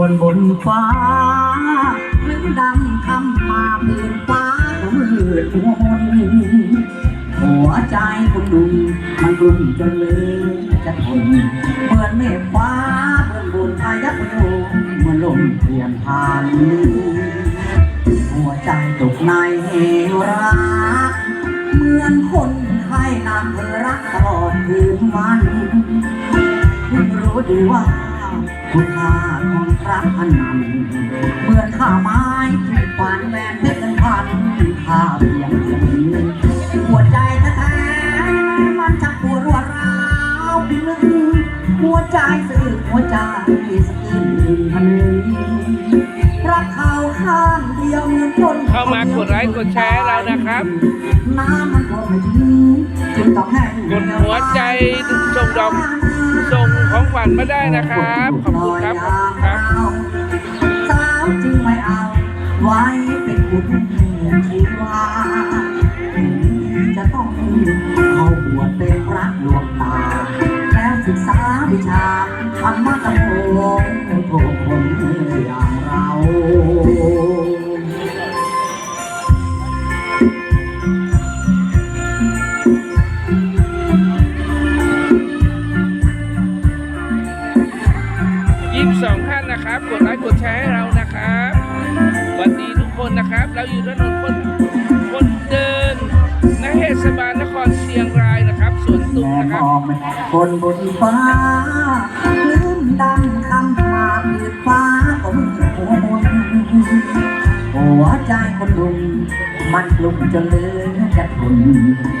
คนบนฟ้าหรือดำคำมาเพื้นฟ้าก็มืดมัวนหัวใจคนดูมันกลุ่มจนเลยจะทนเหมือนเมฆฟ้าเบื้องบนพายักโยมเหมือนลมเปลี่ยนผ่านหัวใจตกในเหวรักเหมือนคนไข้นางเธอรักตลอดคืนวันเพิ่รู้ดีว่า คุณค่าของรักอันนั้นเหมือนข้าไม้ที่ฝันแหวนเพชรพันค่าเพียงแค่นี้หัวใจแท้ๆมันชักปวดรัวร้าวพิลึกหัวใจสื่อหัวใจสะอื้นพันรักเขาข้างเดียวเหมือนคนเข้ามากดไลค์กดแชร์เรานะครับน้ำมันก็ไม่ถึงจึงต้องให้กดหัวใจส่งดอกส่ งของขวัญมาได้นะครับ ขอบคุณครับขอบคุณครับสาวจึงไม่เอาไว้เป็นบุญชีวาจะต้องเข้าบวชเป็นพระหลวงตา แล้วศึกษาวิชาธรรมะธรรมโอโปรดคนอย่างเรา ไลค์กดแชร์ให้เรานะครับสวัสดีทุกคนนะครับ เราอยู่ถนนคนคนเดินนเทศบาลนครเชียงรายนะครับสวนตุ้มนะครับ องคนบนฟ้าลืมดังคำมาเปิดฟ้าก็มืดหัวมนหัวใจ คนดุมมันกลุ่มจนเลือจะทน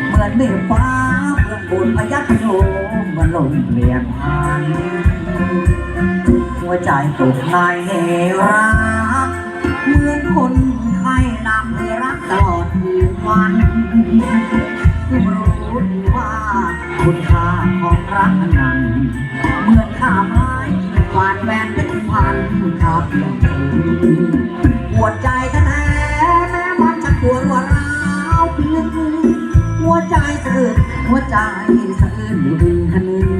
เหมือนเมฆฟ้าเพื่อนบนพยัคโยมเหมันลมเปลี่ยนผ่านหัวใจตกในเหวรักเหมือนคนไข้นำเธอรักตลอดคืนวันรู้ว่าคุณค่าของรักนั้นเหมือนข้าไม้หวานแหวนเป็น หัวใจสะอื้นนทะน